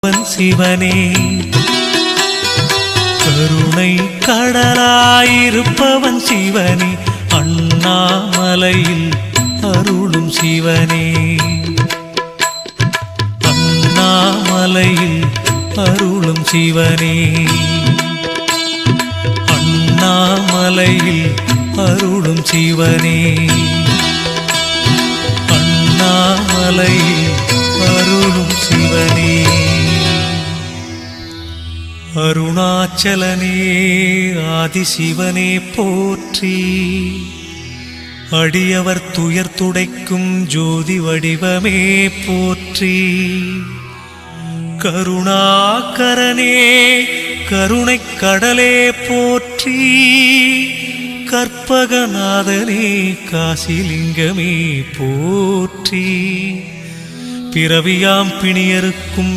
அவன் சிவனே. கருணை கடலாயிருப்பவன் சிவனே. அண்ணாமலையில் அருளும் சிவனே. அண்ணாமலையில் அருளும் சிவனே. அண்ணாமலையில் அருளும் சிவனே. அண்ணாமலையில் அருணாச்சலனே ஆதிசிவனே போற்றி. அடியவர் துயர் துடைக்கும் ஜோதி வடிவமே போற்றி. கருணாகரனே கருணைக் கடலே போற்றி. கற்பகநாதனே காசிலிங்கமே போற்றி. பிறவியாம் பிணியருக்கும்